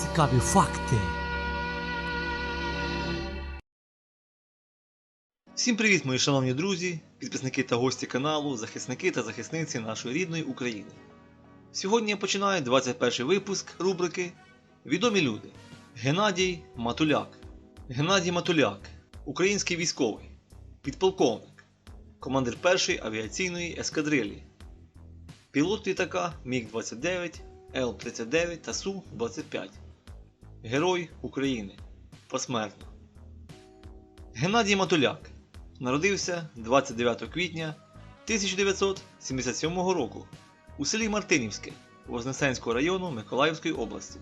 Цікаві факти. Всім привіт, мої шановні друзі, підписники та гості каналу, захисники та захисниці нашої рідної України. Сьогодні я починаю 21 випуск рубрики Відомі люди. Геннадій Матуляк. Геннадій Матуляк, український військовий, підполковник, командир першої авіаційної ескадрилі, пілот літака Міг-29, Л-39 та Су-25. Герой України. Посмертно. Геннадій Матуляк народився 29 квітня 1977 року у селі Мартинівське Вознесенського району Миколаївської області.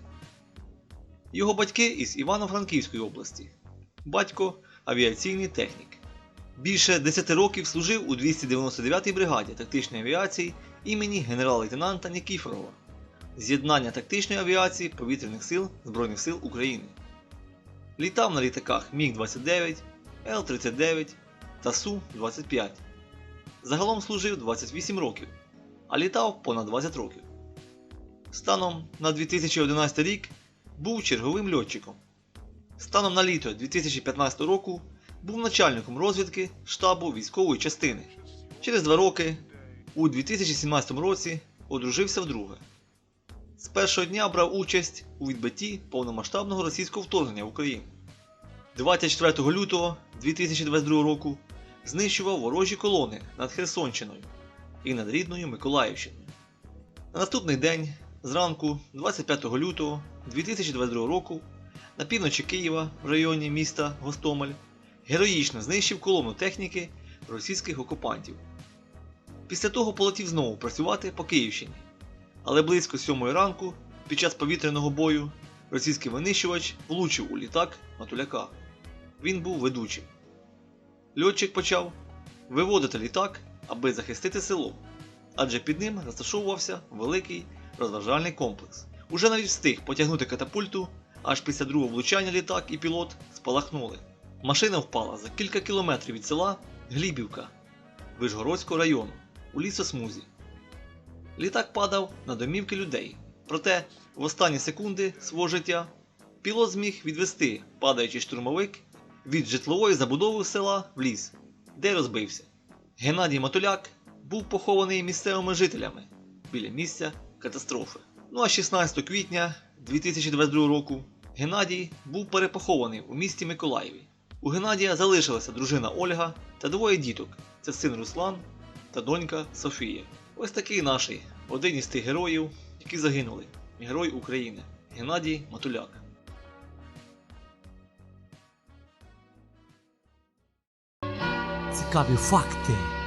Його батьки із Івано-Франківської області. Батько авіаційний технік. Більше 10 років служив у 299-й бригаді тактичної авіації імені генерал-лейтенанта Нікіфорова. З'єднання тактичної авіації повітряних сил Збройних сил України. Літав на літаках Міг-29, Л-39 та Су-25. Загалом служив 28 років, а літав понад 20 років. Станом на 2011 рік був черговим льотчиком. Станом на літо 2015 року був начальником розвідки штабу військової частини. Через два роки, у 2017 році, одружився вдруге. З першого дня брав участь у відбитті повномасштабного російського вторгнення в Україну. 24 лютого 2022 року знищував ворожі колони над Херсонщиною і над рідною Миколаївщиною. На наступний день, зранку, 25 лютого 2022 року, на півночі Києва в районі міста Гостомель, героїчно знищив колону техніки російських окупантів. Після того полетів знову працювати по Київщині. Але близько 7 ранку, під час повітряного бою, російський винищувач влучив у літак Матуляка. Він був ведучим. Льотчик почав виводити літак, аби захистити село, адже під ним розташовувався великий розважальний комплекс. Уже навіть встиг потягнути катапульту, аж після другого влучання літак і пілот спалахнули. Машина впала за кілька кілометрів від села Глібівка Вишгородського району у лісосмузі. Літак падав на домівки людей, проте в останні секунди свого життя пілот зміг відвести падаючий штурмовик від житлової забудови села в ліс, де розбився. Геннадій Матуляк був похований місцевими жителями біля місця катастрофи. Ну а 16 квітня 2022 року Геннадій був перепохований у місті Миколаєві. У Геннадія залишилася дружина Ольга та двоє діток: це син Руслан та донька Софія. Ось такий наш один із тих героїв, які загинули. Герой України Геннадій Матуляк. Цікаві факти.